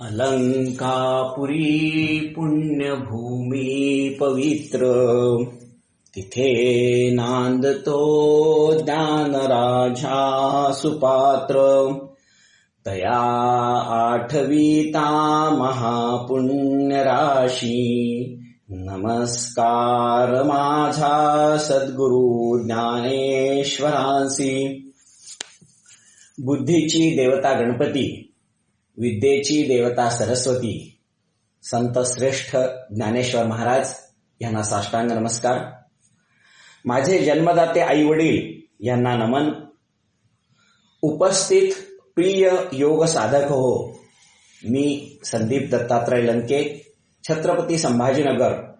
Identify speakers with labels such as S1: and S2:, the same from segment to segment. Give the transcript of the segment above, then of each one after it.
S1: अलंकापुरी पुण्यभूमी पवित्र. तिथे नांदतो ज्ञानराजा सुपात्र. तया आठविता महापुण्यराशी. नमस्कार माझा सद्गुरु ज्ञानेश्वरांसी. बुद्धीची देवता गणपती. विद्येची देवता सरस्वती संत श्रेष्ठ ज्ञानेश्वर महाराज यांना साष्टांग नमस्कार. माझे जन्मदाते आई वडील यांना नमन. उपस्थित प्रिय योग साधक हो मी संदीप दत्तात्रय लंके छत्रपती संभाजीनगर.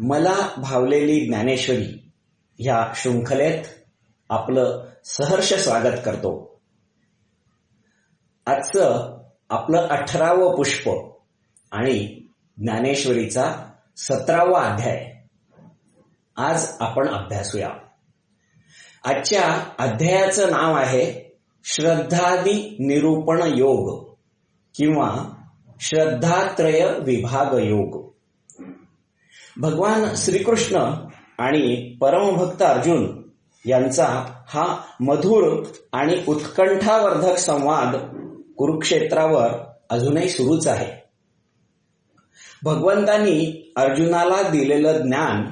S1: मला भावलेली ज्ञानेश्वरी ह्या शृंखलेत आपलं सहर्ष स्वागत करतो. आजचं आपलं अठरावं पुष्प आणि ज्ञानेश्वरीचा सतरावा अध्याय. आज आपण अभ्यासूया. आजच्या अध्यायाचं नाव आहे श्रद्धादी निरूपण योग किंवा श्रद्धात्रय विभाग योग. भगवान श्रीकृष्ण आणि परमभक्त अर्जुन यांचा हा मधुर आणि उत्कंठावर्धक संवाद कुरुक्षेत्रावर अजूनही सुरूच आहे. भगवंतांनी अर्जुनाला दिलेलं ज्ञान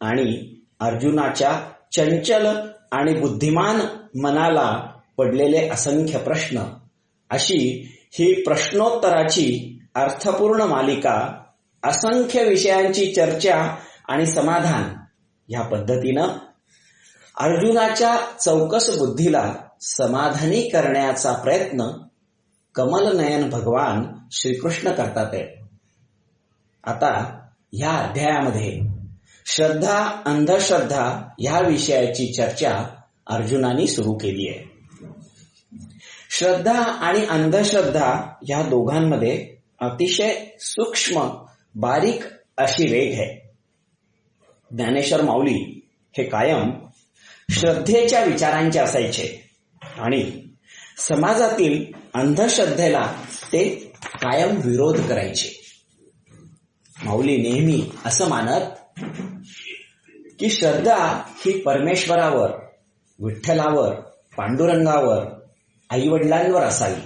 S1: आणि अर्जुनाच्या चंचल आणि बुद्धिमान मनाला पडलेले असंख्य प्रश्न अशी ही प्रश्नोत्तराची अर्थपूर्ण मालिका असंख्य विषयांची चर्चा आणि समाधान या पद्धतीनं अर्जुनाच्या चौकस बुद्धीला समाधानी करण्याचा प्रयत्न कमल नयन भगवान श्रीकृष्ण करतात आता ह्या अध्यायामध्ये श्रद्धा अंधश्रद्धा ह्या विषयाची चर्चा अर्जुनानी सुरू केली आहे. श्रद्धा आणि अंधश्रद्धा ह्या दोघांमध्ये अतिशय सूक्ष्म बारीक अशी रेघ आहे. ज्ञानेश्वर माऊली हे कायम श्रद्धेच्या विचारांचे असायचे आणि समाजातील अंधश्रद्धेला ते कायम विरोध करायचे. माऊली नेहमी असं मानत की श्रद्धा ही परमेश्वरावर विठ्ठलावर पांडुरंगावर आईवडिलांवर असावी.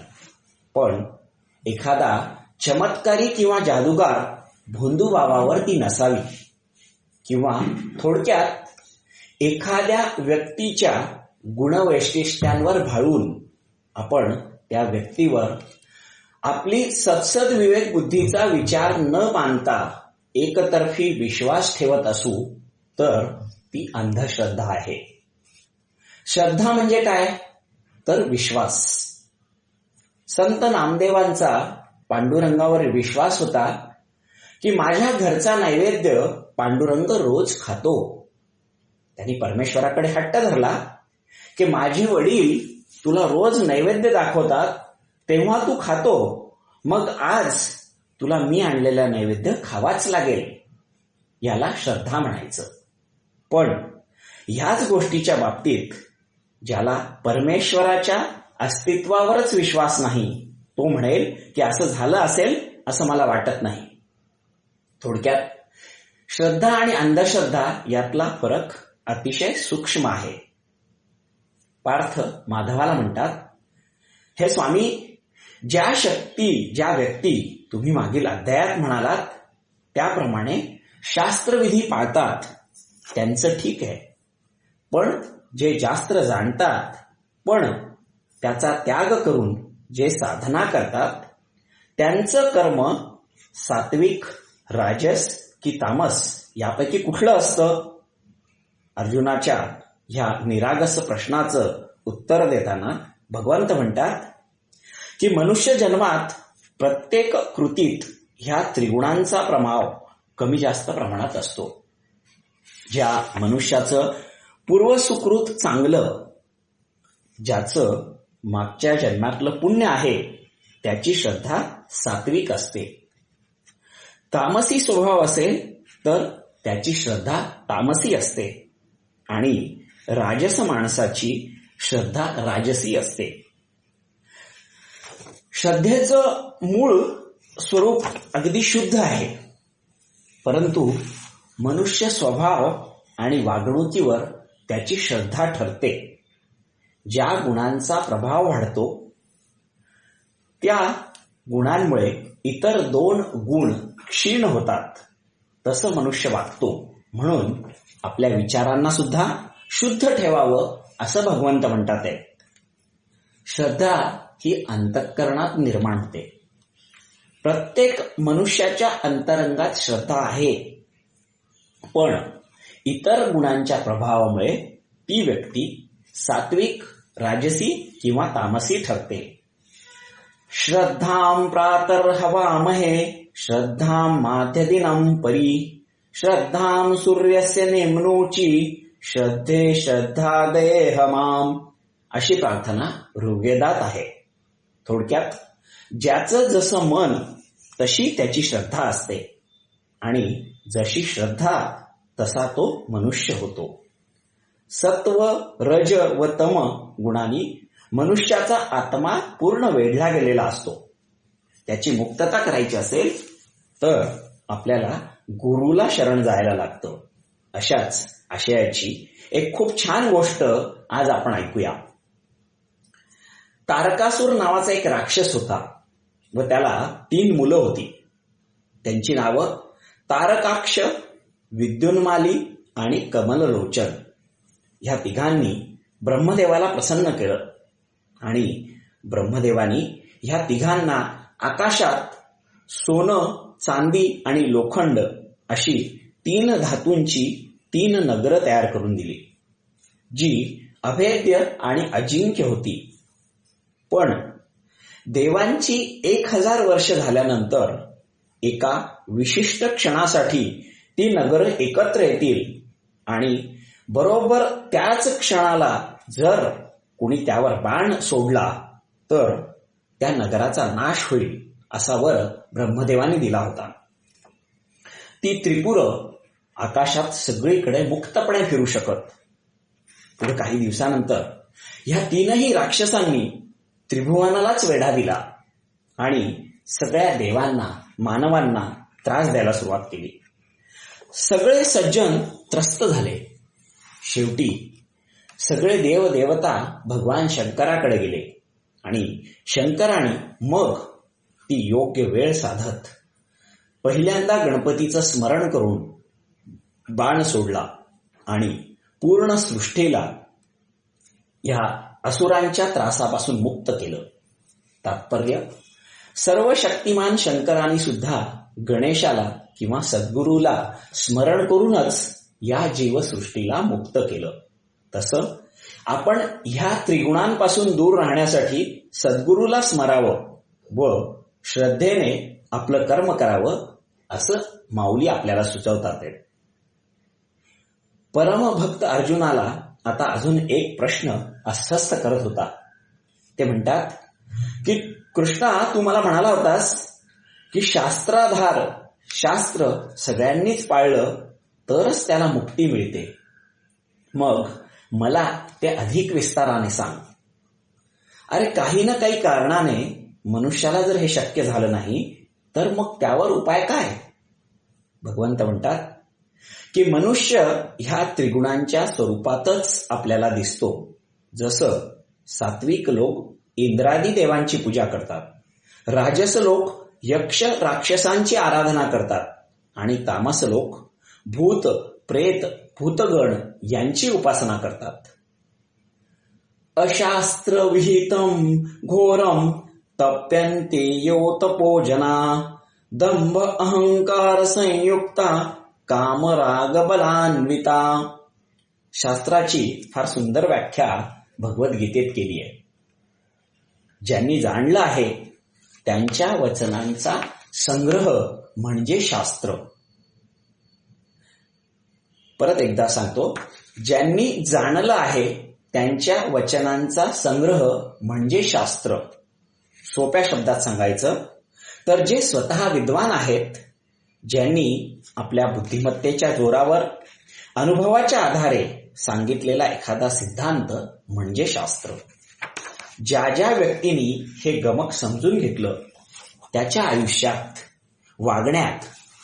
S1: पण एखादा चमत्कारी किंवा जादूगार भोंदू बाबावर ती नसावी किंवा थोडक्यात एखाद्या व्यक्तीच्या गुणवैशिष्ट्यांवर भाळून आपण त्या व्यक्तीवर आपली सत्सद विवेक बुद्धीचा विचार न मानता एकतर्फी विश्वास ठेवत असू तर ती अंधश्रद्धा आहे. श्रद्धा म्हणजे काय? तर विश्वास. संत नामदेवांचा पांडुरंगावर विश्वास होता की माझ्या घरचा नैवेद्य पांडुरंग रोज खातो. त्यांनी परमेश्वराकडे हट्ट धरला की माझे वडील तुला रोज नैवेद्य दाखवतात तेव्हा तू खातो. मग आज तुला मी आणलेला नैवेद्य खावाच लागेल याला श्रद्धा म्हणायचं. पण ह्याच गोष्टीच्या बाबतीत ज्याला परमेश्वराच्या अस्तित्वावरच विश्वास नाही तो म्हणेल की असं झालं असेल असं मला वाटत नाही. थोडक्यात श्रद्धा आणि अंधश्रद्धा यातला फरक अतिशय सूक्ष्म आहे. पार्थ माधवाला म्हणतात हे स्वामी ज्या शक्ती ज्या व्यक्ती तुम्ही मागील अध्यायात म्हणालात त्याप्रमाणे शास्त्रविधी पाळतात त्यांचं ठीक आहे. पण जे शास्त्र जाणतात पण त्याचा त्याग करून जे साधना करतात त्यांचं कर्म सात्विक राजस की तामस यापैकी कुठलं असतं? अर्जुनाच्या ह्या निरागस प्रश्नाचं उत्तर देताना भगवंत म्हणतात की मनुष्य जन्मात प्रत्येक कृतीत ह्या त्रिगुणांचा प्रभाव कमी जास्त प्रमाणात असतो. ज्या मनुष्याचं पूर्वसुकृत चांगलं ज्याचं मागच्या जन्मातलं पुण्य आहे त्याची श्रद्धा सात्विक असते. तामसी स्वभाव असेल तर त्याची श्रद्धा तामसी असते. आणि राजस माणसाची श्रद्धा राजसी असते. श्रद्धेचं मूळ स्वरूप अगदी शुद्ध आहे. परंतु मनुष्य स्वभाव आणि वागणुकीवर त्याची श्रद्धा ठरते. ज्या गुणांचा प्रभाव वाढतो त्या गुणांमुळे इतर दोन गुण क्षीण होतात. तसं मनुष्य वागतो. म्हणून आपल्या विचारांना सुद्धा शुद्ध ठेवावं असं भगवंत म्हणतात आहे श्रद्धा ही अंतःकरणात निर्माण होते. प्रत्येक मनुष्याच्या अंतरंगात श्रद्धा आहे. पण इतर गुणांच्या प्रभावामुळे ती व्यक्ती सात्विक राजसी किंवा तामसी ठरते. श्रद्धां प्रातर्हवामहे श्रद्धां माध्यदिनं परी श्रद्धां सूर्यस्य नेमनोची श्रद्धे श्रद्धा देह हमाम अशी प्रार्थना ऋग्वेदात आहे. थोडक्यात ज्याचं जसं मन तशी त्याची श्रद्धा असते. आणि जशी श्रद्धा तसा तो मनुष्य होतो. सत्व रज व तम गुणांनी मनुष्याचा आत्मा पूर्ण वेढला गेलेला असतो. त्याची मुक्तता करायची असेल तर आपल्याला गुरुला शरण जायला लागतं. अशाच आशयाची एक खूप छान गोष्ट आज आपण ऐकूया. तारकासूर नावाचा एक राक्षस होता व त्याला तीन मुलं होती. त्यांची नावं तारकाक्ष विद्युन्माली आणि कमललोचन ह्या तिघांनी ब्रह्मदेवाला प्रसन्न केलं. आणि ब्रह्मदेवानी ह्या तिघांना आकाशात सोनं चांदी आणि लोखंड अशी तीन धातूंची तीन नगर तयार करून दिली जी अभेद्य आणि अजिंक्य होती. पण देवांची एक हजार वर्ष झाल्यानंतर एका विशिष्ट क्षणासाठी ती नगर एकत्र येतील आणि बरोबर त्याच क्षणाला जर कुणी त्यावर बाण सोडला तर त्या नगराचा नाश होईल असा वर ब्रह्मदेवाने दिला होता. ती त्रिपुर आकाशात सगळीकडे मुक्तपणे फिरू शकत. पुढे काही दिवसानंतर ह्या तीनही राक्षसांनी त्रिभुवनालाच वेढा दिला आणि सगळ्या देवांना मानवांना त्रास द्यायला सुरुवात केली. सगळे सज्जन त्रस्त झाले. शेवटी सगळे देव देवता भगवान शंकराकडे गेले आणि शंकराने मग ती योग्य वेळ साधत पहिल्यांदा गणपतीचं स्मरण करून बाण सोडला आणि पूर्ण सृष्टीला ह्या असुरांच्या त्रासापासून मुक्त केलं. तात्पर्य? सर्व शक्तिमान शंकरांनी सुद्धा गणेशाला किंवा सद्गुरूला स्मरण करूनच या जीवसृष्टीला मुक्त केलं. तसं आपण ह्या त्रिगुणांपासून दूर राहण्यासाठी सद्गुरूला स्मरावं व श्रद्धेने आपलं कर्म करावं असं माऊली आपल्याला सुचवतात परमभक्त अर्जुनाला आता अजून एक प्रश्न अस्वस्थ करत होता. ते म्हणतात की कृष्णा तू मला म्हणाला होतास की शास्त्राधार शास्त्र सगळ्यांनीच पाळलं तरच त्याला मुक्ती मिळते. मग मला ते अधिक विस्ताराने सांग. अरे काही ना काही कारणाने मनुष्याला जर हे शक्य झालं नाही तर मग त्यावर उपाय काय? भगवंत म्हणतात की मनुष्य ह्या त्रिगुणांच्या स्वरूपातच आपल्याला दिसतो. जसं सात्विक लोक इंद्रादी देवांची पूजा करतात. राजस लोक यक्ष राक्षसांची आराधना करतात. आणि तामस लोक भूत प्रेत भूतगण यांची उपासना करतात. अशास्त्र विहितम घोरम तप्यन्ते यो तपोजना दंभ अहंकार संयुक्ता कामराग बलान्विता शास्त्राची फार सुंदर व्याख्या भगवद्गीतेत केली आहे. ज्यांनी जाणलं आहे त्यांच्या वचनांचा संग्रह म्हणजे शास्त्र. परत एकदा सांगतो ज्यांनी जाणलं आहे त्यांच्या वचनांचा संग्रह म्हणजे शास्त्र. सोप्या शब्दात सांगायचं तर जे स्वतः विद्वान आहेत ज्यांनी आपल्या बुद्धिमत्तेच्या जोरावर अनुभवाच्या आधारे सांगितलेला एखादा सिद्धांत म्हणजे शास्त्र. ज्या ज्या व्यक्तींनी हे गमक समजून घेतलं त्याच्या आयुष्यात वागण्यात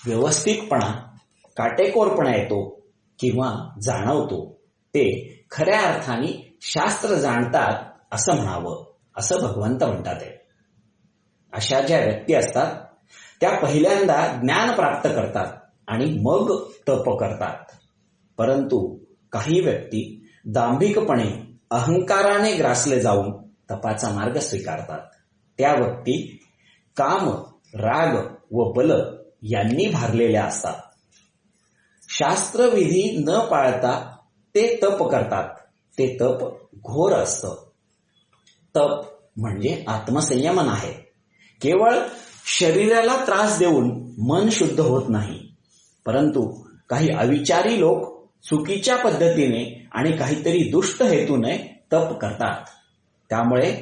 S1: व्यवस्थितपणा काटेकोरपणा येतो किंवा जाणवतो ते खऱ्या अर्थाने शास्त्र जाणतात असं म्हणावं असं भगवंत म्हणतात अशा ज्या व्यक्ती असतात त्या पहिल्यांदा ज्ञान प्राप्त करतात आणि मग तप करतात. परंतु काही व्यक्ती दांभिकपणे अहंकाराने ग्रासले जाऊन तपाचा मार्ग स्वीकारतात. त्या व्यक्ती काम राग व बल यांनी भारलेल्या असतात. शास्त्रविधी न पाळता ते तप करतात. ते तप घोर असतं. तप म्हणजे आत्मसंयमन आहे. केवळ शरीराला त्रास देऊन मन शुद्ध होत नाही. परंतु काही अविचारी लोक चुकीच्या पद्धतीने आणि काहीतरी दुष्ट हेतूने तप करतात. त्यामुळे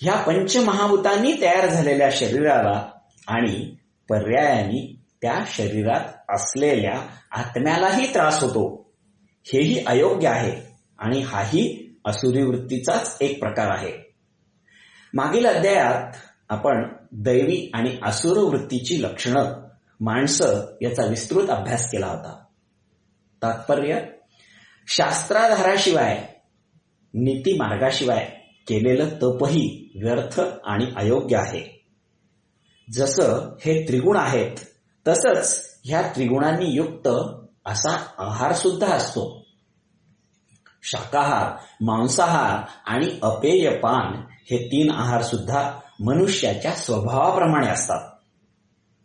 S1: ह्या पंचमहाभूतांनी तयार झालेल्या शरीराला आणि पर्यायाने त्या शरीरात असलेल्या आत्म्यालाही त्रास होतो. हेही अयोग्य आहे आणि हाही असुरी वृत्तीचाच एक प्रकार आहे. मागील अध्यायात आपण दैवी आणि असुर वृत्तीची लक्षणं माणसं याचा विस्तृत अभ्यास केला होता. तात्पर्य शास्त्राधाराशिवाय नीती मार्गाशिवाय केलेलं तपही व्यर्थ आणि अयोग्य आहे. जसं हे त्रिगुण आहेत तसंच ह्या त्रिगुणांनी युक्त असा आहार सुद्धा असतो. शाकाहार मांसाहार आणि अपेय पान हे तीन आहार सुद्धा मनुष्याच्या स्वभावाप्रमाणे असतात.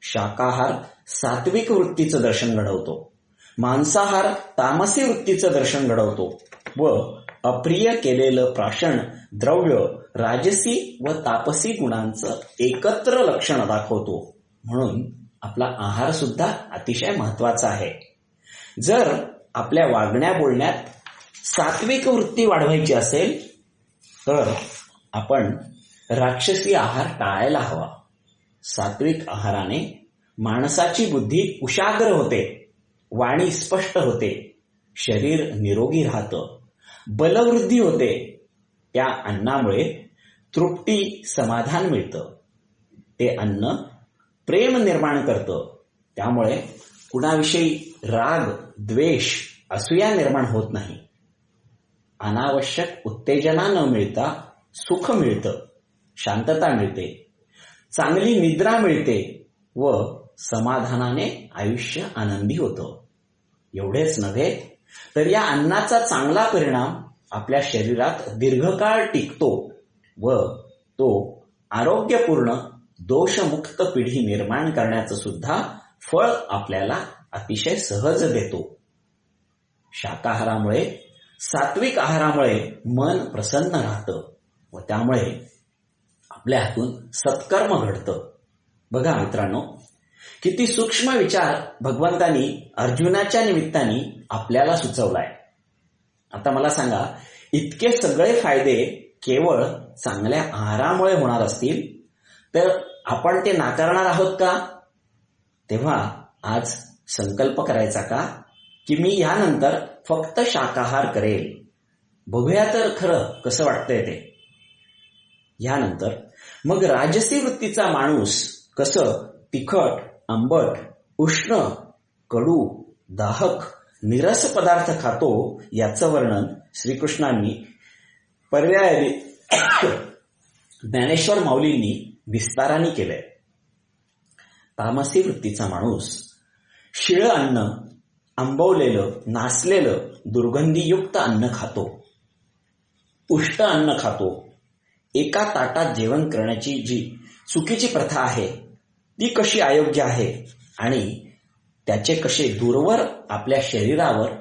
S1: शाकाहार सात्विक वृत्तीचं दर्शन घडवतो. मांसाहार तामसी वृत्तीचं दर्शन घडवतो व अप्रिय केलेलं प्राशन द्रव्य राजसी व तापसी गुणांचं एकत्र लक्षण दाखवतो. म्हणून आपला आहार सुद्धा अतिशय महत्त्वाचा आहे. जर आपल्या वागण्या बोलण्यात सात्विक वृत्ती वाढवायची असेल तर आपण राक्षसी आहार टाळायला हवा. सात्विक आहाराने माणसाची बुद्धी उशाग्र होते वाणी स्पष्ट होते शरीर निरोगी राहतं बलवृद्धी होते. त्या अन्नामुळे तृप्ती समाधान मिळतं. ते अन्न प्रेम निर्माण करतं. त्यामुळे कुणाविषयी राग द्वेष असूया निर्माण होत नाही. अनावश्यक उत्तेजना न मिळता सुख मिळतं. शांतता मिळते चांगली निद्रा मिळते व समाधानाने आयुष्य आनंदी होतं. एवढेच नव्हे तर या अन्नाचा चांगला परिणाम आपल्या शरीरात दीर्घकाळ टिकतो व तो आरोग्यपूर्ण दोषमुक्त पिढी निर्माण करण्याचं सुद्धा फळ आपल्याला अतिशय सहज देतो. शाकाहारामुळे सात्विक आहारामुळे मन प्रसन्न राहतं व त्यामुळे आपल्या हातून सत्कर्म घडतं. बघा मित्रांनो किती सूक्ष्म विचार भगवंतानी अर्जुनाच्या निमित्ताने आपल्याला सुचवलाय. आता मला सांगा इतके सगळे फायदे केवळ चांगल्या आहारामुळे होणार असतील तर आपण ते नाकारणार आहोत का? तेव्हा आज संकल्प करायचा का? की मी यानंतर फक्त शाकाहार करेल. बघूया तर खरं कसं वाटतंय ते. यानंतर मग राजसी वृत्तीचा माणूस कसं तिखट आंबट उष्ण कडू दाहक निरस पदार्थ खातो याचं वर्णन श्रीकृष्णांनी पर्याय ज्ञानेश्वर माऊलींनी विस्ताराने केलंय. तामसी वृत्तीचा माणूस शिळ अन्न आंबवलेलं नासलेलं दुर्गंधीयुक्त अन्न खातो. उष्ट अन्न खातो. एका ताटात जेवण करण्याची जी चुकीची प्रथा आहे ती कशी अयोग्य आहे आणि त्याचे कसे दूरवर आपल्या शरीरावर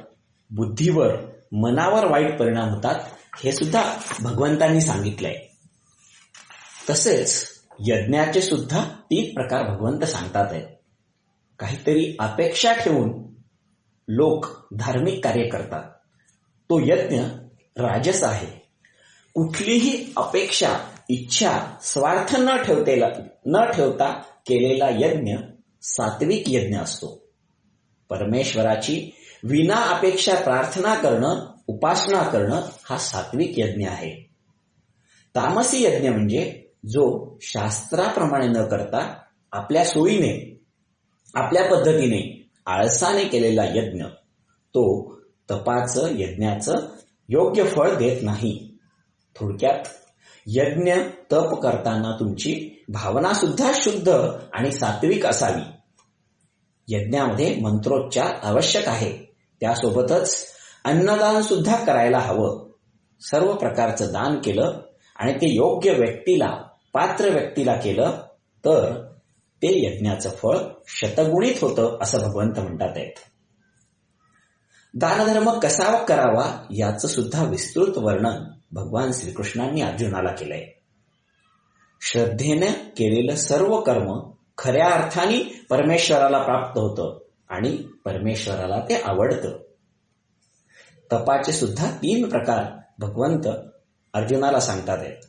S1: बुद्धीवर मनावर वाईट परिणाम होतात हे सुद्धा भगवंतांनी सांगितलंय. तसेच यज्ञाचे सुद्धा तीन प्रकार भगवंत सांगतात आहेत. काहीतरी अपेक्षा ठेवून लोक धार्मिक कार्य करतात. तो यज्ञ राजस आहे. कुठलीही अपेक्षा इच्छा स्वार्थ न ठेवतेला न ठेवता केलेला यज्ञ सात्विक यज्ञ असतो. परमेश्वराची विना अपेक्षा प्रार्थना करणं उपासना करणं हा सात्विक यज्ञ आहे. तामसी यज्ञ म्हणजे जो शास्त्राप्रमाणे न करता आपल्या सोयीने आपल्या पद्धतीने आळसाने केलेला यज्ञ तो तपाचं यज्ञाचं योग्य फळ देत नाही. थोडक्यात यज्ञ तप करताना तुमची भावना सुद्धा शुद्ध आणि सात्विक असावी. यज्ञामध्ये मंत्रोच्चार आवश्यक आहे. त्यासोबतच अन्नदान सुद्धा करायला हवं. सर्व प्रकारचं दान केलं आणि ते योग्य व्यक्तीला पात्र व्यक्तीला केलं तर ते यज्ञाचं फळ शतगुणित होतं असं भगवंत म्हणतात आहेत. दानधर्म कसा करावा याचं सुद्धा विस्तृत वर्णन भगवान श्रीकृष्णांनी अर्जुनाला केलंय. श्रद्धेनं केलेलं सर्व कर्म खऱ्या अर्थाने परमेश्वराला प्राप्त होतं आणि परमेश्वराला ते आवडतं. तपाचे सुद्धा तीन प्रकार भगवंत अर्जुनाला सांगतात आहेत.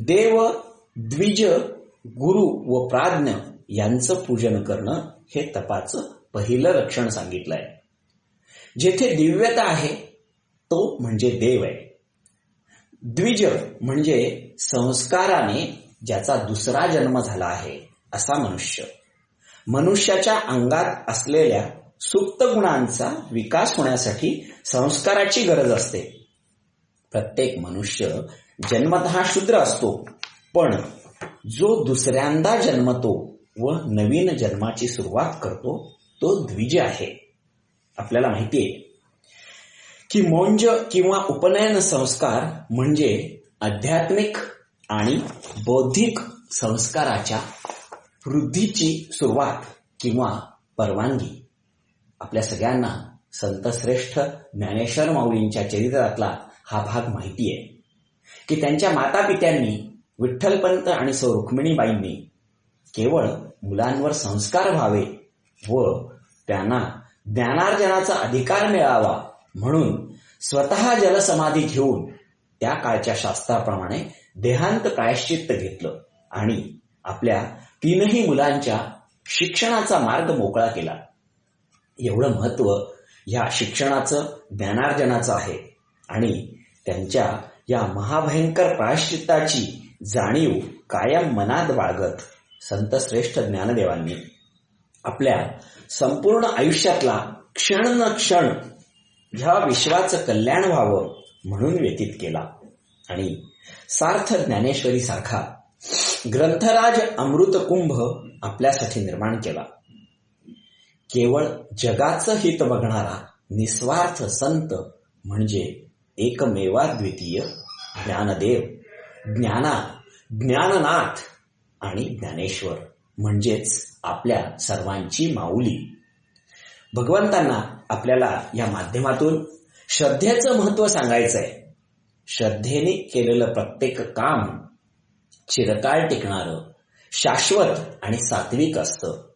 S1: देव द्विज गुरु व प्राज्ञ यांचं पूजन करणं हे तपाचं पहिलं लक्षण सांगितलंय. जेथे दिव्यता आहे तो म्हणजे देव आहे. द्विज म्हणजे संस्काराने ज्याचा दुसरा जन्म झाला आहे असा मनुष्य. मनुष्याच्या अंगात असलेल्या सुप्त गुणांचा विकास होण्यासाठी संस्काराची गरज असते. प्रत्येक मनुष्य जन्मतः शूद्र असतो पण जो दुसऱ्यांदा जन्मतो व नवीन जन्माची सुरुवात करतो तो द्विज आहे. आपल्याला माहिती आहे की मोंज किंवा उपनयन संस्कार म्हणजे आध्यात्मिक आणि बौद्धिक संस्काराच्या वृद्धीची सुरुवात किंवा परवानगी. आपल्या सगळ्यांना संतश्रेष्ठ ज्ञानेश्वर माऊलींच्या चरित्रातला हा भाग माहिती आहे की त्यांच्या माता पित्यांनी विठ्ठलपंत आणि सौ रुक्मिणीबाईंनी केवळ मुलांवर संस्कार व्हावे व त्यांना ज्ञानार्जनाचा अधिकार मिळावा म्हणून स्वतः जलसमाधी घेऊन त्या काळच्या शास्त्राप्रमाणे देहांत प्रायश्चित्त घेतलं आणि आपल्या तीनही मुलांच्या शिक्षणाचा मार्ग मोकळा केला. एवढं महत्त्व ह्या शिक्षणाचं ज्ञानार्जनाचं आहे आणि त्यांच्या या महाभयंकर प्रायश्चित्ताची जाणीव कायम मनात बाळगत संत श्रेष्ठ ज्ञानदेवांनी आपल्या संपूर्ण आयुष्यातला क्षण न क्षण ह्या विश्वाचं कल्याण व्हावं म्हणून व्यतीत केला. आणि सार्थ ज्ञानेश्वरी सारखा ग्रंथराज अमृत कुंभ आपल्यासाठी निर्माण केला. केवळ जगाचं हित बघणारा निस्वार्थ संत म्हणजे एकमेवा द्वितीय ज्ञानदेव ज्ञाना ज्ञाननाथ आणि ज्ञानेश्वर म्हणजेच आपल्या सर्वांची माऊली. भगवंतांना आपल्याला या माध्यमातून श्रद्धेचं महत्त्व आहे श्रद्धेने केलेलं प्रत्येक काम चिरकाळ टिकणारं शाश्वत आणि सात्विक असतं.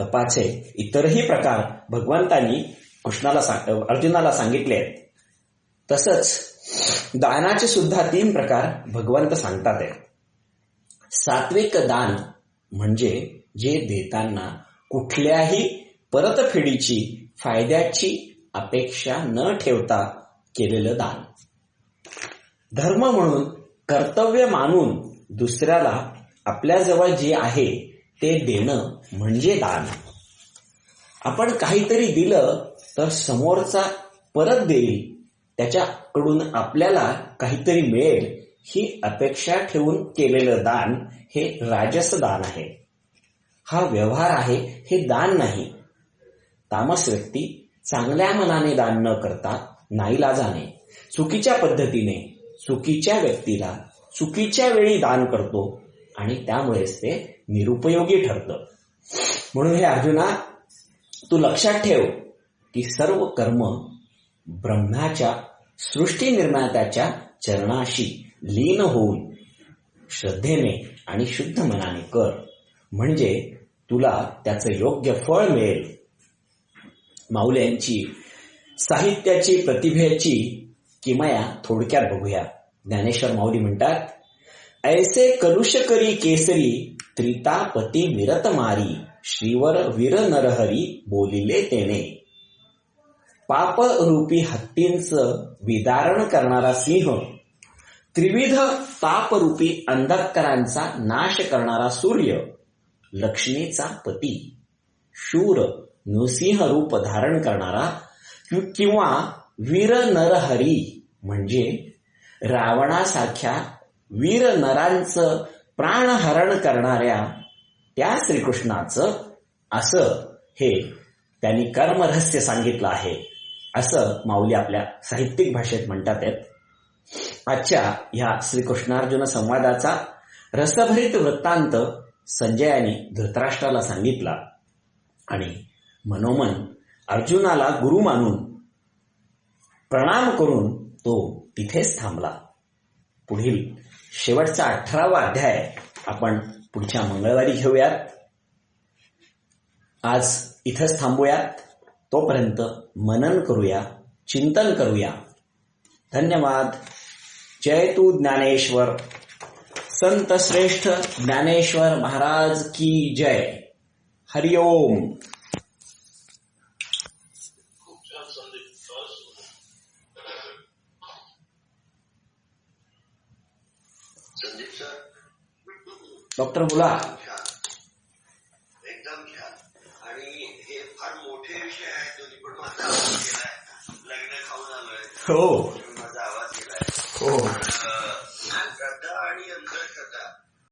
S1: तपाचे इतरही प्रकार भगवंतांनी कृष्णाला अर्जुनाला सांगितले आहेत तसंच दानाचे सुद्धा तीन प्रकार भगवंत सांगतात आहेत. सात्विक दान म्हणजे जे देताना कुठल्याही परतफेडीची फायद्याची अपेक्षा न ठेवता केलेलं दान. धर्म म्हणून कर्तव्य मानून दुसऱ्याला आपल्याजवळ जे आहे ते देणं म्हणजे दान. आपण काहीतरी दिलं तर समोरचा परत देईल त्याच्याकडून आपल्याला काहीतरी मिळेल ही अपेक्षा ठेवून केलेलं दान हे राजस दान आहे. हा व्यवहार आहे हे दान नाही. तामस व्यक्ती चांगल्या मनाने दान न करता नाईलाजाने चुकीच्या पद्धतीने चुकीच्या व्यक्तीला चुकीच्या वेळी दान करतो आणि त्यामुळेच ते निरुपयोगी ठरतं. म्हणून हे अर्जुना तू लक्षात ठेव की सर्व कर्म ब्रह्माच्या सृष्टी निर्मात्याच्या चरणाशी लीन होऊन श्रद्धेने आणि शुद्ध मनाने कर. म्हणजे तुला त्याचं योग्य फळ मिळेल. माऊल्यांची साहित्याची प्रतिभेची किमया थोडक्यात बघूया. ज्ञानेश्वर माऊली म्हणतात ऐसे कलुष करी केसरी त्रितापती विरत मारी श्रीवर वीर नरहरी बोलिले तेने. पाप रूपी हत्तींच विदारण करणारा सिंह त्रिविध तापरूपी अंधकरांचा नाश करणारा सूर्य लक्ष्मीचा पती शूर नृसिंह रूप धारण करणारा किंवा वीर नरहरी म्हणजे रावणासारख्या वीर नरांचं प्राणहरण करणाऱ्या त्या श्रीकृष्णाचं असं हे त्यांनी कर्मरहस्य सांगितलं आहे. असं माऊली आपल्या साहित्यिक भाषेत म्हणतात आहेत. आजच्या ह्या श्रीकृष्णार्जुन संवादाचा रसभरित वृत्तांत संजयाने धृतराष्ट्राला सांगितला. आणि मनोमन अर्जुनाला गुरु मानून प्रणाम करून तो तिथेच थांबला. पुढील शेवटचा अठरावा अध्याय आपण पुढच्या मंगळवारी घेऊयात. आज इथंच थांबूयात. तोपर्यंत मनन करूया चिंतन करूया. धन्यवाद. जय तू ज्ञानेश्वर. संत श्रेष्ठ ज्ञानेश्वर महाराज की जय. हरिओम
S2: संदीप सर
S1: डॉक्टर बोला.
S2: एकदम छान आणि हे फार मोठे विषय आहेत दोन्ही पण माझा आवाज गेलाय. लग्न खाऊन आलोय.
S1: हो.
S2: माझा आवाज गेलाय.
S1: हो.